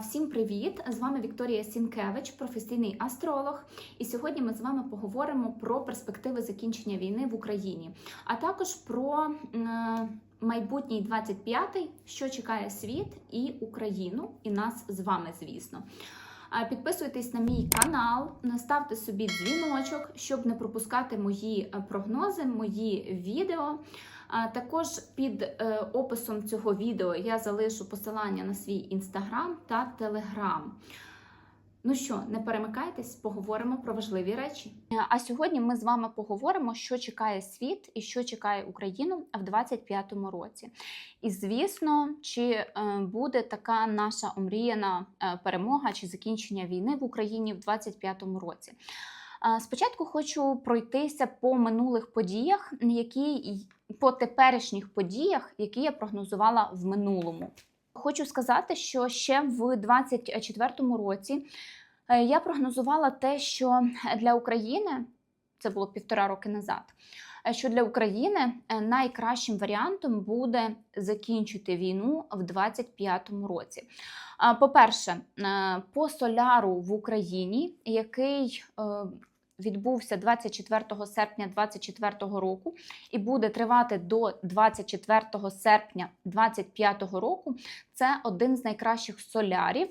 Всім привіт! З вами Вікторія Сінкевич, професійний астролог. І сьогодні ми з вами поговоримо про перспективи закінчення війни в Україні, а також про е, майбутній 25-й, що чекає світ і Україну, і нас з вами, звісно. Підписуйтесь на мій канал, ставте собі дзвіночок, щоб не пропускати мої е, прогнози, мої відео. А також під е, описом цього відео я залишу посилання на свій інстаграм та телеграм. Ну що, не перемикайтесь, поговоримо про важливі речі. Е, А сьогодні ми з вами поговоримо, що чекає світ і що чекає Україну в 25-му році. І звісно, чи е, буде така наша омріяна перемога чи закінчення війни в Україні в 25-му році. Спочатку хочу пройтися по минулих подіях, які по теперішніх подіях, які я прогнозувала в минулому. Хочу сказати, що ще в 24-му році е, я прогнозувала те, що для України це було півтора роки назад. е, Що для України е, найкращим варіантом буде закінчити війну в 25-му році. По-перше, по соляру в Україні, який відбувся 24 серпня 2024 року і буде тривати до 24 серпня 2025 року. Це один з найкращих солярів.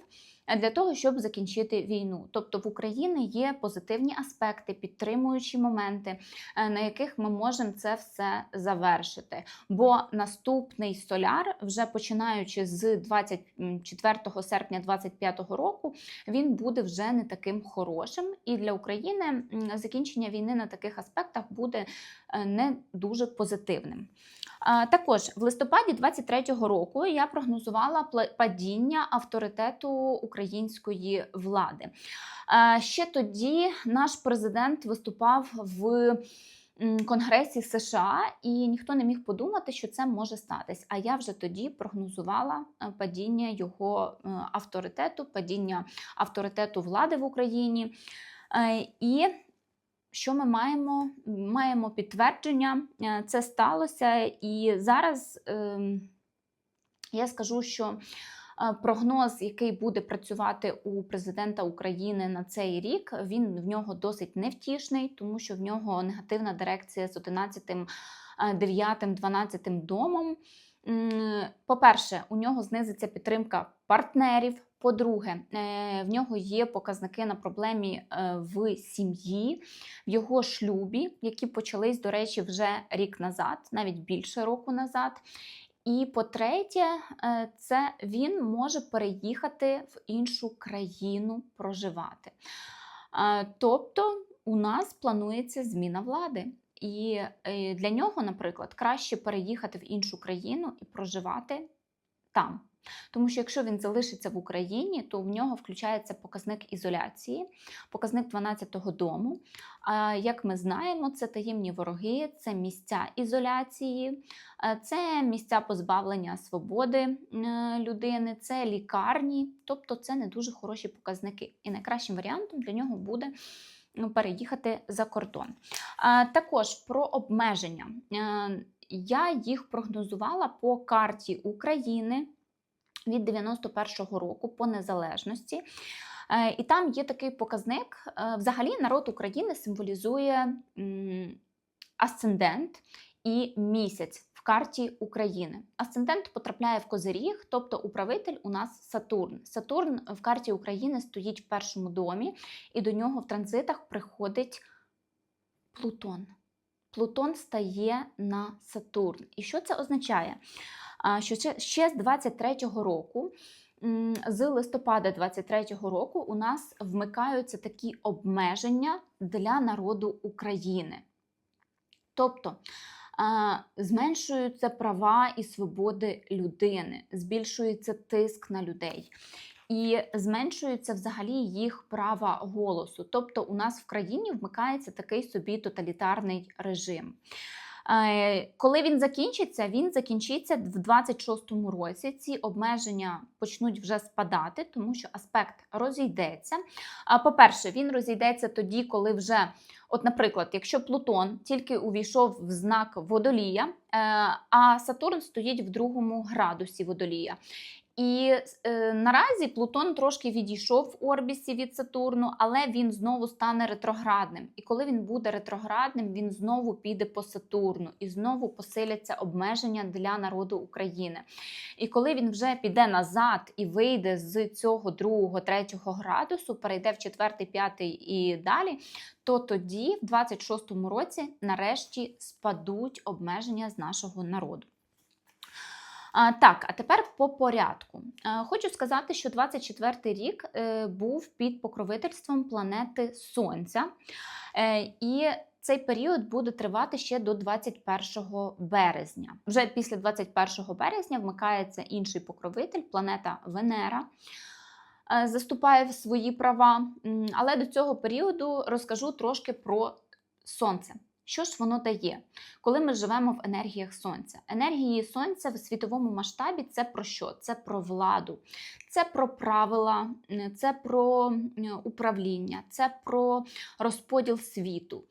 Для того щоб закінчити війну, тобто в Україні є позитивні аспекти, підтримуючі моменти, е, на яких ми можемо це все завершити. Бо наступний соляр, вже починаючи з 24 серпня 2025 року, він буде вже не таким хорошим. І для України закінчення війни на таких аспектах буде е, не дуже позитивним. Також в листопаді 23-го року я прогнозувала падіння авторитету української влади. Ще тоді наш президент виступав в Конгресі США, і ніхто не міг подумати, що це може статись. А я вже тоді прогнозувала е, падіння його е, авторитету, падіння авторитету влади в Україні. Е, І що ми маємо? Маємо підтвердження, е, це сталося, і зараз ем, я скажу, що е, прогноз, який буде працювати у президента України на цей рік, він в нього досить невтішний, тому що в нього негативна дирекція з 11, 9, 12 домом. По-перше, у нього знизиться підтримка партнерів. По-друге, е, в нього є показники на проблемі е, в сім'ї, в його шлюбі, які почались, до речі, вже рік назад, навіть більше року назад. І по-третє, е, це він може переїхати в іншу країну проживати. Тобто у нас планується зміна влади. І для нього, наприклад, краще переїхати в іншу країну і проживати там. Тому що якщо він залишиться в Україні, то в нього включається показник ізоляції, показник 12-го дому. А як ми знаємо, це таємні вороги, це місця ізоляції, е, це місця позбавлення свободи людини, це лікарні, тобто це не дуже хороші показники. І найкращим варіантом для нього буде ну, переїхати за кордон. Також про обмеження. Е, Я їх прогнозувала по карті України від 91-го року по незалежності. Е, І там є такий показник. е, Взагалі, народ України символізує асцендент і місяць в карті України. Асцендент потрапляє в козиріг, тобто управитель у нас Сатурн. Сатурн в карті України стоїть в першому домі, і до нього в транзитах приходить Плутон. Плутон стає на Сатурн. І що це означає? Що ще з 23-го року, з листопада 23-го року, у нас вмикаються такі обмеження для народу України. Тобто зменшуються права і свободи людини, збільшується тиск на людей. І зменшується взагалі їх права голосу. Тобто, у нас в країні вмикається такий собі тоталітарний режим. Е, Коли він закінчиться, він закінчиться в 26-му році. Ці обмеження почнуть вже спадати, тому що аспект розійдеться. По-перше, він розійдеться тоді, коли вже, от, наприклад, якщо Плутон тільки увійшов в знак водолія, е, а Сатурн стоїть в другому градусі водолія. І е, наразі Плутон трошки відійшов в орбісі від Сатурну, але він знову стане ретроградним. І коли він буде ретроградним, він знову піде по Сатурну і знову посиляться обмеження для народу України. І коли він вже піде назад і вийде з цього другого, третього градусу, перейде в четвертий, п'ятий і далі, то тоді, в 26-му році, нарешті спадуть обмеження з нашого народу. Так, а тепер по порядку. Хочу сказати, що 24-й рік е, був під покровительством планети Сонця. Е, І цей період буде тривати ще до 21 березня. Вже після 21 березня вмикається інший покровитель, планета Венера. е, Заступає в свої права, але до цього періоду розкажу трошки про сонце. Що ж воно дає, коли ми живемо в енергіях сонця? Енергії сонця в світовому масштабі це про що? Це про владу, це про правила, це про управління, це про розподіл світу.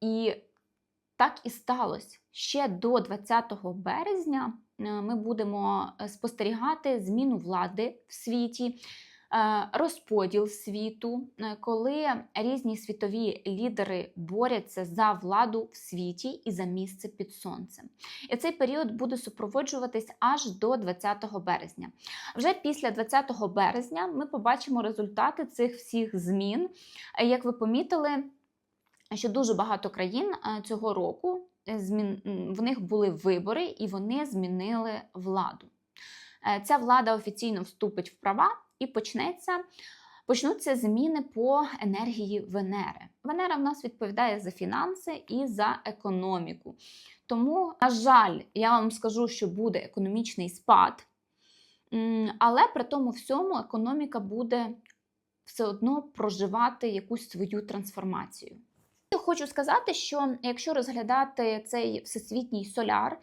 І так і сталося. Ще до 20 березня ми будемо е, спостерігати зміну влади в світі, розподіл світу, е, коли різні світові лідери борються за владу в світі і за місце під сонцем. І цей період буде супроводжуватись аж до 20 березня. Вже після 20 березня ми побачимо результати цих всіх змін. Е, Як ви помітили, що дуже багато країн е, цього року е, змін... в них були вибори і вони змінили владу. Е, Ця влада офіційно вступить в права і почнеться. Почнуться зміни по енергії Венери. Венера в нас відповідає за фінанси і за економіку. Тому, на жаль, я вам скажу, що буде економічний спад, але при тому всьому економіка буде все одно проживати якусь свою трансформацію. Хочу сказати, що якщо розглядати цей всесвітній соляр,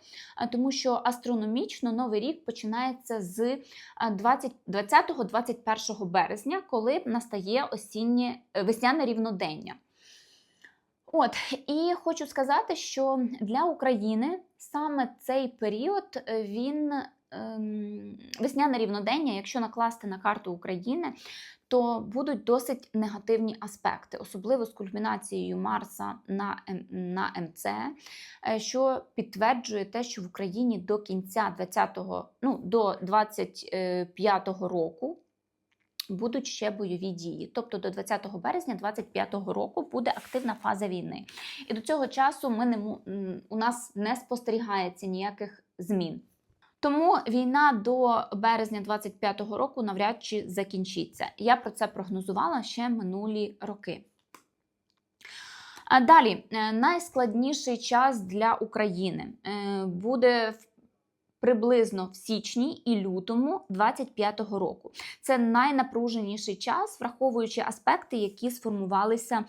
тому що астрономічно новий рік починається з 20-21 березня, коли настає осіннє е, весняне рівнодення. От і хочу сказати, що для України саме цей період е, він ем, весняне рівнодення, якщо накласти на карту України, то будуть досить негативні аспекти, особливо з кульмінацією Марса на, М- на МЦ, е, що підтверджує те, що в Україні до кінця 20-го, ну, до 25-го року будуть ще бойові дії. Тобто до 20 березня 25-го року буде активна фаза війни. І до цього часу ми не, у нас не спостерігається ніяких змін. Тому війна до березня 25-го року навряд чи закінчиться. Я про це прогнозувала ще минулі роки. А далі, е, найскладніший час для України е, буде в- приблизно в січні і лютому 25-го року. Це найнапруженіший час, враховуючи аспекти, які сформувалися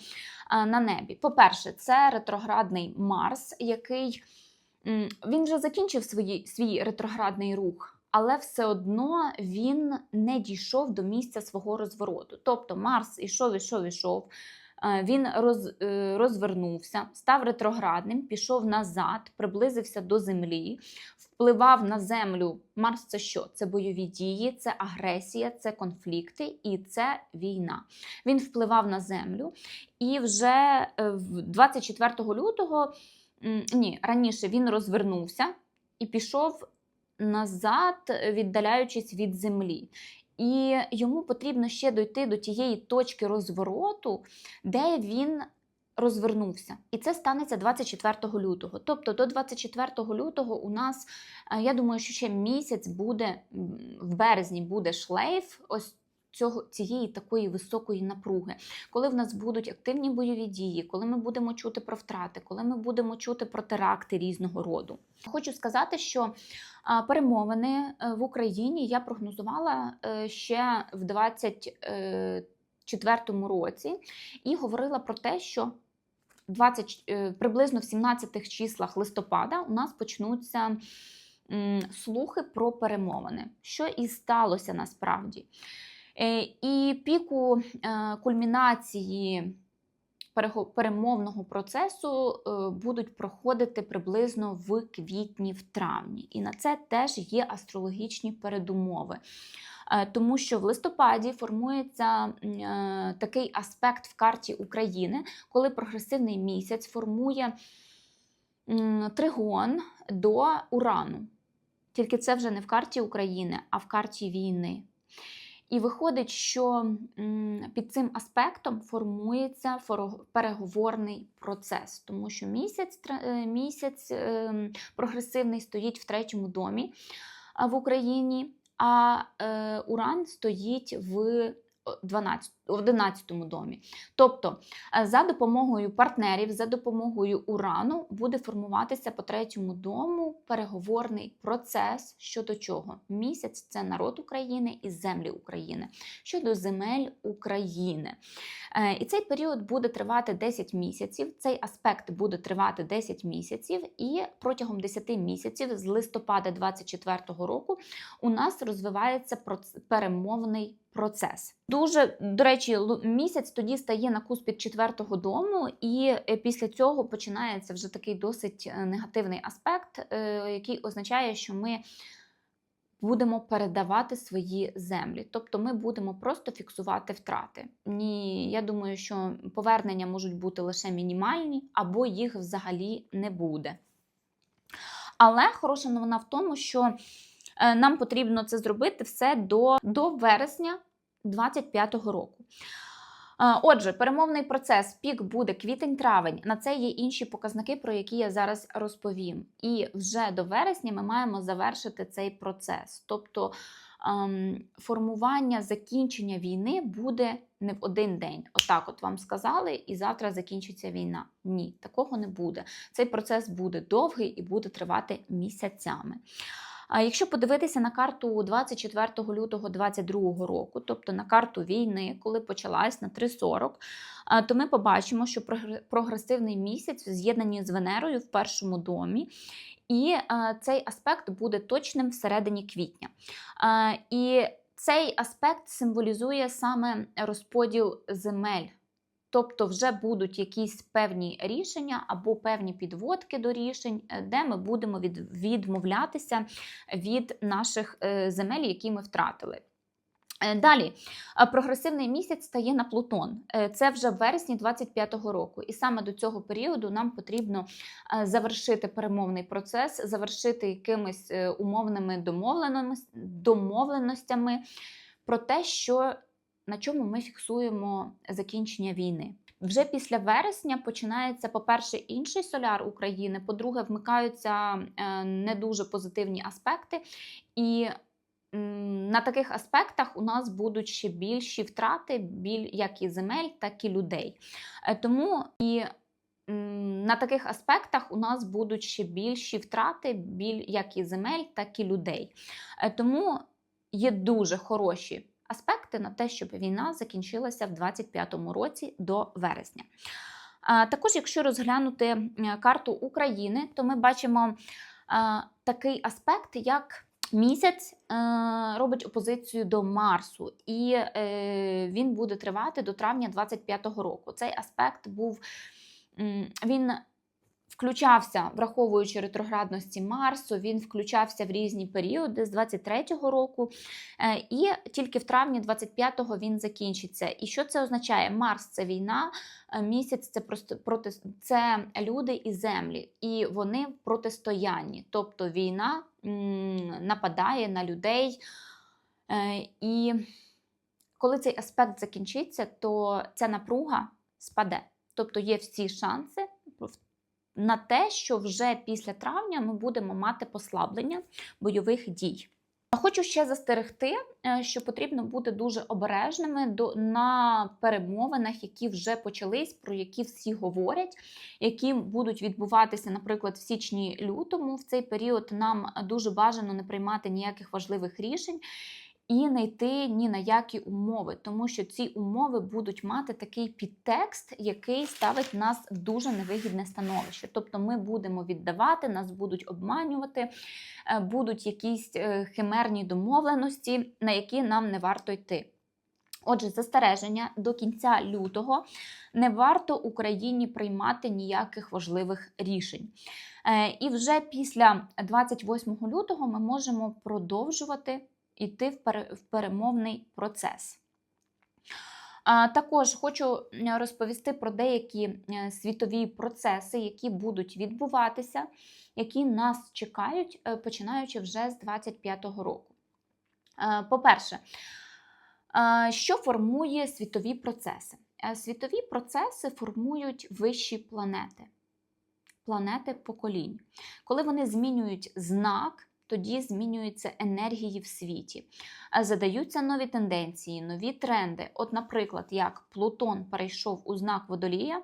е, на небі. По-перше, це ретроградний Марс, який він вже закінчив свої, свій ретроградний рух. Але все одно він не дійшов до місця свого розвороту. Тобто Марс ішов, ішов, ішов. е, Він роз, е, розвернувся, став ретроградним, пішов назад, приблизився до землі, впливав на землю. Марс це що? Це бойові дії, це агресія, це конфлікти і це війна. Він впливав на землю, і вже е, 24 лютого, м, ні, раніше він розвернувся і пішов назад, віддаляючись від землі. І йому потрібно ще дойти до тієї точки розвороту, де він розвернувся. І це станеться 24 лютого. Тобто до 24 лютого у нас, е, я думаю, що ще місяць буде, в березні буде шлейф. Ось Цього цієї такої високої напруги, коли в нас будуть активні бойові дії, коли ми будемо чути про втрати, коли ми будемо чути про теракти різного роду. Хочу сказати, що перемовини е, в Україні я прогнозувала е, ще в 24-му році і говорила про те, що 20, е, приблизно в 17 числах листопада у нас почнуться слухи про перемовини, що і сталося насправді. Е, І піку е, кульмінації перемовного процесу е, будуть проходити приблизно в квітні, в травні. І на це теж є астрологічні передумови. Тому що в листопаді формується такий аспект в карті України, коли прогресивний місяць формує тригон до Урану. Тільки це вже не в карті України, а в карті війни. І виходить, що під цим аспектом формується переговорний процес, тому що місяць, е, місяць ем, прогресивний стоїть в третьому домі в Україні, а е, Уран стоїть в 12, в 11 домі. Тобто, е, за допомогою партнерів, за допомогою урану буде формуватися по третьому дому переговорний процес щодо чого? Місяць це народ України і землі України щодо земель України. Е, І цей період буде тривати 10 місяців. Цей аспект буде тривати 10 місяців, і протягом 10 місяців з листопада 2024 року у нас розвивається перемовний процес. Дуже, до речі, місяць тоді стає на куспід четвертого дому, і е, після цього починається вже такий досить е, негативний аспект, е, який означає, що ми будемо передавати свої землі. Тобто ми будемо просто фіксувати втрати. Ні, я думаю, що повернення можуть бути лише мінімальні, або їх взагалі не буде. Але хороша новина в тому, що нам потрібно це зробити все до, до вересня 2025 року. Е, Отже, перемовний процес пік буде квітень-травень. На це є інші показники, про які я зараз розповім. І вже до вересня ми маємо завершити цей процес. Тобто ем, формування закінчення війни буде не в один день. Отак, от вам сказали, і завтра закінчиться війна. Ні, такого не буде. Цей процес буде довгий і буде тривати місяцями. Якщо подивитися на карту 24 лютого 2022 року, тобто на карту війни, коли почалась на 3.40, а, то ми побачимо, що прогр- прогресивний місяць в з'єднанні з Венерою в першому домі, і цей аспект буде точним всередині квітня. І цей аспект символізує саме розподіл земель. Тобто вже будуть якісь певні рішення або певні підводки до рішень, е, де ми будемо від, відмовлятися від наших е, земель, які ми втратили. Е, Далі прогресивний місяць стає на Плутон. Це вже в вересні 25-го року. І саме до цього періоду нам потрібно завершити перемовний процес, завершити якимись умовними домовленостями про те, що на чому ми фіксуємо закінчення війни. Вже після вересня починається, по-перше, інший соляр України. По-друге, вмикаються е, не дуже позитивні аспекти, і на таких аспектах у нас будуть ще більші втрати, біль як і земель, так і людей. Е, Тому і на таких аспектах у нас будуть ще більші втрати, біль як і земель, так і людей. Е, Тому є дуже хороші аспекти на те, щоб війна закінчилася в 25-му році до вересня. Також, якщо розглянути карту України, то ми бачимо такий аспект, як місяць е, робить опозицію до Марсу, і е, він буде тривати до травня 25-го року. Цей аспект був він включався, враховуючи ретроградності Марсу, він включався в різні періоди з 23-го року, е, і тільки в травні 25-го він закінчиться. І що це означає? Марс це війна, е, місяць це просто проти це люди і землі, і вони в протистоянні. Тобто війна нападає на людей. Е, І коли цей аспект закінчиться, то ця напруга спаде. Тобто є всі шанси на те, що вже після травня ми будемо мати послаблення бойових дій. Хочу ще застерегти, е, що потрібно бути дуже обережними до на перемовинах, які вже почались, про які всі говорять, які будуть відбуватися, наприклад, в січні-лютому. В цей період нам дуже бажано не приймати ніяких важливих рішень. І не йти ні на які умови, тому що ці умови будуть мати такий підтекст, який ставить нас в дуже невигідне становище. Тобто ми будемо віддавати, нас будуть обманювати, е, будуть якісь е, химерні домовленості, на які нам не варто йти. Отже, застереження до кінця лютого не варто Україні приймати ніяких важливих рішень. Е, І вже після 28 лютого ми можемо продовжувати йти в перемовний процес. Також хочу е, розповісти про деякі е, світові процеси, які будуть відбуватися, які нас чекають, е, починаючи вже з 25-го року. По-перше, що формує світові процеси? Світові процеси формують вищі планети, планети поколінь. Коли вони змінюють знак, тоді змінюються енергії в світі, Е, задаються нові тенденції, нові тренди. От, наприклад, як Плутон перейшов у знак водолія.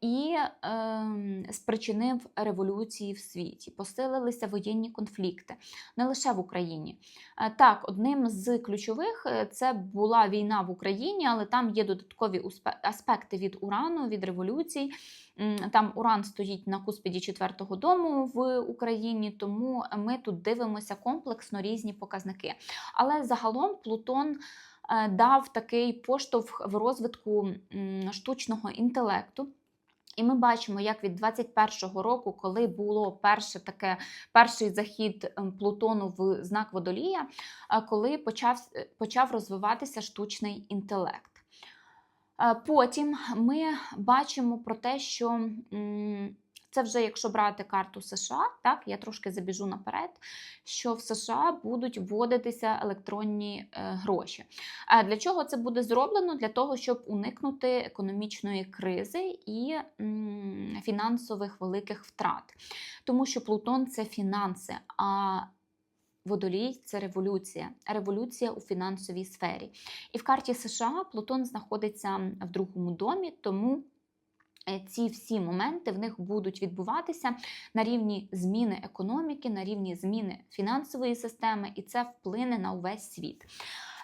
І ем, спричинив революції в світі, посилилися воєнні конфлікти не лише в Україні. Е, Так, одним з ключових е, це була війна в Україні, але там є додаткові аспекти від урану, від революцій. Там уран стоїть на куспіді четвертого дому в Україні, тому ми тут дивимося комплексно різні показники. Але загалом Плутон дав такий поштовх в розвитку штучного інтелекту. І ми бачимо, як від 21-го року, коли було перше таке, перший захід ем, Плутону в знак водолія, коли почав, почав розвиватися штучний інтелект. Е, Потім ми бачимо про те, що це вже якщо брати карту США, так я трошки забіжу наперед, що в США будуть вводитися електронні е, гроші. А для чого це буде зроблено? Для того, щоб уникнути економічної кризи і фінансових великих втрат. Тому що Плутон це фінанси. а Водолій це революція, революція у фінансовій сфері. І в карті США Плутон знаходиться в другому домі, тому ці всі моменти в них будуть відбуватися на рівні зміни економіки, на рівні зміни фінансової системи, і це вплине на увесь світ.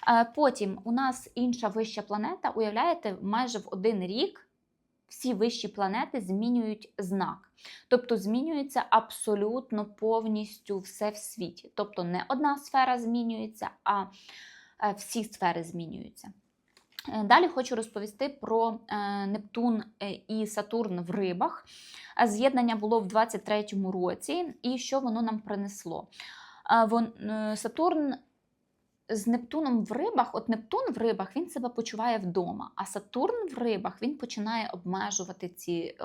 Е, Потім у нас інша вища планета, уявляєте, майже в один рік всі вищі планети змінюють знак. Тобто змінюється абсолютно повністю все в світі. Тобто не одна сфера змінюється, а е, всі сфери змінюються. Е, Далі хочу розповісти про е, Нептун е, і Сатурн в рибах. З'єднання було в 23-му році, і що воно нам принесло? Сатурн з Нептуном в рибах, от Нептун в рибах він себе почуває вдома, а Сатурн в рибах він починає обмежувати ці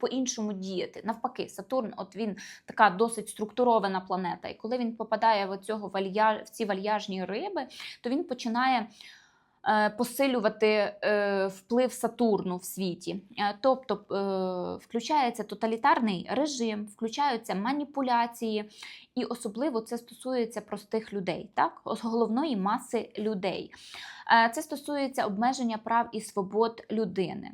по-іншому діяти. Навпаки, Сатурн, от він така досить структурована планета. І коли він попадає в, оцього валья... в ці вальяжні риби, то він починає. Е, Посилювати е, вплив Сатурну в світі, Е, тобто включається тоталітарний режим, включаються маніпуляції, і особливо це стосується простих людей, так головної маси людей. Це стосується обмеження прав і свобод людини.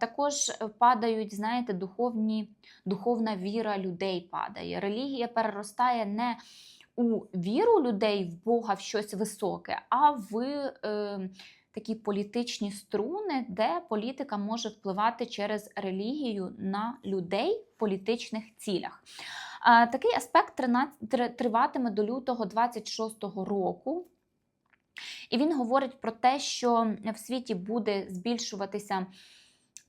Також падають, знаєте, духовні, духовна віра людей падає. Релігія переростає не у віру людей в Бога в щось високе, а в е, такі політичні струни, де політика може впливати через релігію на людей в політичних цілях. А, Такий аспект 13 триватиме до лютого 26-го року. І він говорить про те, що в світі буде збільшуватися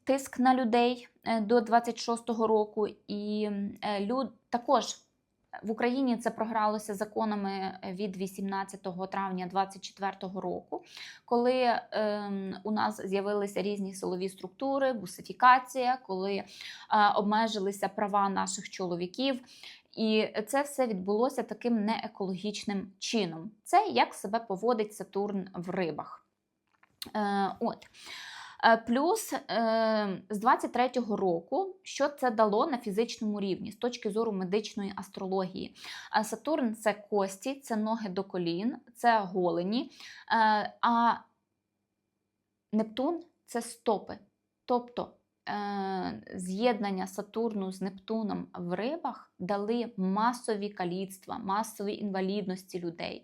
тиск на людей е, до 26-го року, і е, люд також. В Україні це програлося законами від 18 травня 2024 року, коли ем, у нас з'явилися різні силові структури, бусифікація, коли е, обмежилися права наших чоловіків. І це все відбулося таким неекологічним чином. Це як себе поводить Сатурн в рибах. Е, от. Е, Плюс е, з 23-го року, що це дало на фізичному рівні з точки зору медичної астрології. Е, Сатурн це кості, це ноги до колін, це голені, е, а Нептун це стопи. Тобто з'єднання Сатурну з Нептуном в рибах дали масові каліцтва, масові інвалідності людей,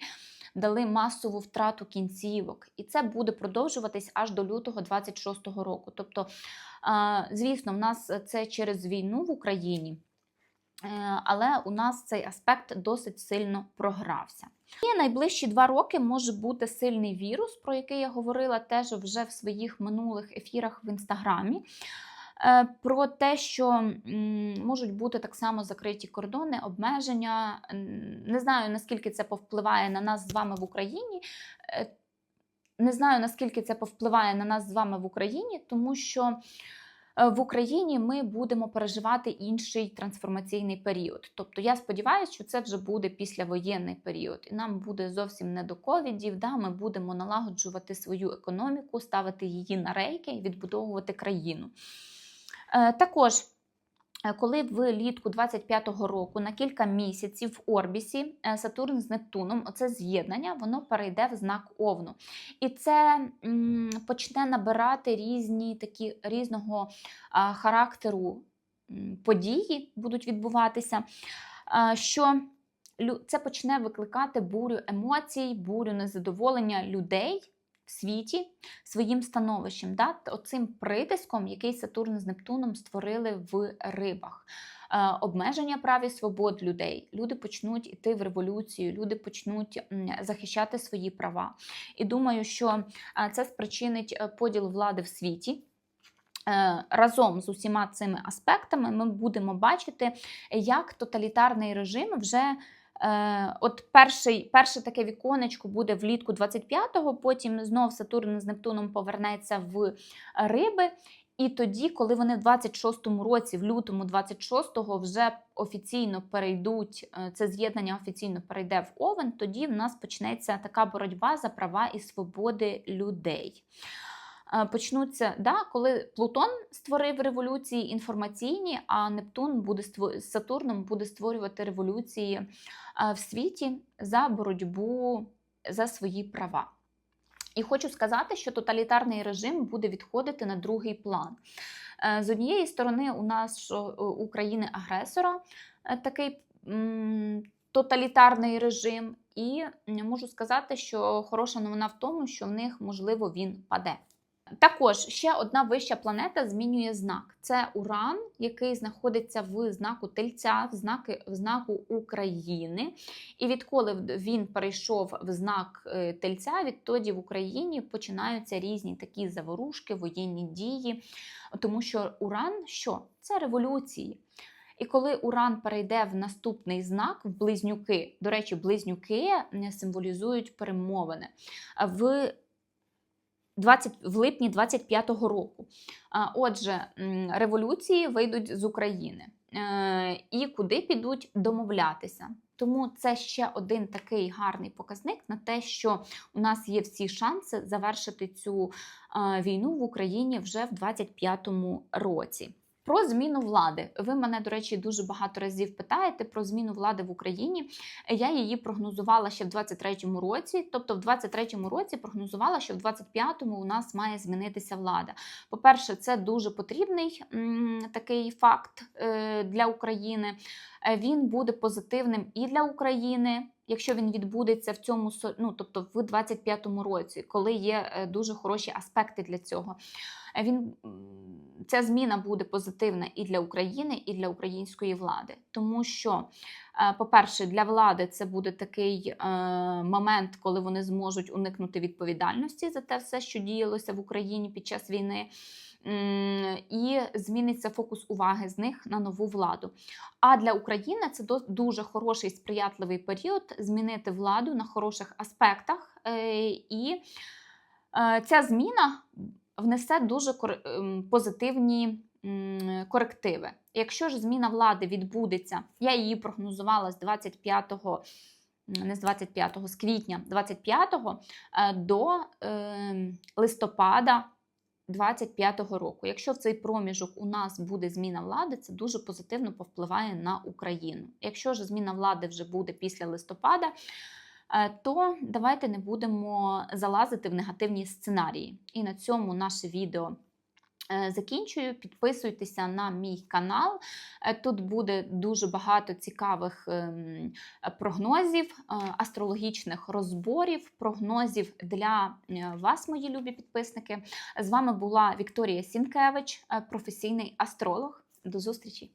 дали масову втрату кінцівок. І це буде продовжуватись аж до лютого 26-го року. Тобто, звісно, в нас це через війну в Україні. Е, Але у нас цей аспект досить сильно програвся. І найближчі два роки може бути сильний вірус, про який я говорила теж вже в своїх минулих ефірах в інстаграмі. Е, Про те, що можуть бути так само закриті кордони, обмеження. Не знаю, наскільки це повпливає на нас з вами в Україні. Е, Не знаю, наскільки це повпливає на нас з вами в Україні, тому що е, в Україні ми будемо переживати інший трансформаційний період. Тобто я сподіваюся, що це вже буде післявоєнний період, і нам буде зовсім не до ковідів. Да? Ми будемо налагоджувати свою економіку, ставити її на рейки і відбудовувати країну. Е, Також, е, коли влітку 25-го року на кілька місяців в Орбісі е, Сатурн з Нептуном, оце з'єднання, воно перейде в знак Овну. І це почне набирати різні такі різного характеру події будуть відбуватися. Що це почне викликати бурю емоцій, бурю незадоволення людей в світі своїм становищем, да? оцим притиском, який Сатурн з Нептуном створили в рибах. Е, Обмеження прав і свобод людей. Люди почнуть йти в революцію, люди почнуть захищати свої права. І думаю, що е, це спричинить е, поділ влади в світі. Разом з усіма цими аспектами ми будемо бачити, як тоталітарний режим вже от перший, перше таке віконечко буде влітку 25-го, потім знов Сатурн з Нептуном повернеться в риби. І тоді, коли вони в 26-му році, в лютому 26-го, вже офіційно перейдуть, е, це з'єднання офіційно перейде в Овен, тоді в нас почнеться така боротьба за права і свободи людей. Е, Почнуться, да, коли Плутон створив революції інформаційні, а Нептун буде з Сатурном буде створювати революції е, в світі за боротьбу за свої права. І хочу сказати, що тоталітарний режим буде відходити на другий план. Е, З однієї сторони, у нас що, у країни-агресора е, такий тоталітарний режим, і можу сказати, що хороша новина в тому, що в них можливо він паде. Також ще одна вища планета змінює знак. Це Уран, який знаходиться в знаку Тельця, в, знаки, в знаку України. І відколи він перейшов в знак е, Тельця, відтоді в Україні починаються різні такі заворушки, воєнні дії. Тому що Уран що? Це революції. І коли Уран перейде в наступний знак, в близнюки, до речі, близнюки символізують перемовини. В 20, в липні 25-го року. Отже, революції вийдуть з України. Е, І куди підуть домовлятися. Тому це ще один такий гарний показник на те, що у нас є всі шанси завершити цю війну в Україні вже в 25-му році. Про зміну влади. Ви мене, до речі, дуже багато разів питаєте про зміну влади в Україні. Я її прогнозувала ще в 23-му році. Тобто, в 23-му році прогнозувала, що в 25-му у нас має змінитися влада. По-перше, це дуже потрібний такий факт е, для України. Е, Він буде позитивним і для України. Якщо він відбудеться в цьому ну, тобто в 25-му році, коли є е, дуже хороші аспекти для цього, він ця зміна буде позитивна і для України, і для української влади, тому що, е, по-перше, для влади це буде такий е, момент, коли вони зможуть уникнути відповідальності за те все, що діялося в Україні під час війни. І зміниться фокус уваги з них на нову владу. А для України це дуже хороший сприятливий період змінити владу на хороших аспектах. Е, І ця зміна внесе дуже ем, позитивні корективи. Якщо ж зміна влади відбудеться, я її прогнозувала з 25-го, не з 25-го, з квітня 25-го е, до е, листопада 25-го року. Якщо в цей проміжок у нас буде зміна влади, це дуже позитивно повпливає на Україну. Якщо ж зміна влади вже буде після листопада, то давайте не будемо залазити в негативні сценарії. І на цьому наше відео. е, Закінчую, підписуйтеся на мій канал. Е, Тут буде дуже багато цікавих ем, прогнозів, е, астрологічних розборів, прогнозів для е, вас, мої любі підписники. З вами була Вікторія Сінкевич, е, професійний астролог. До зустрічі!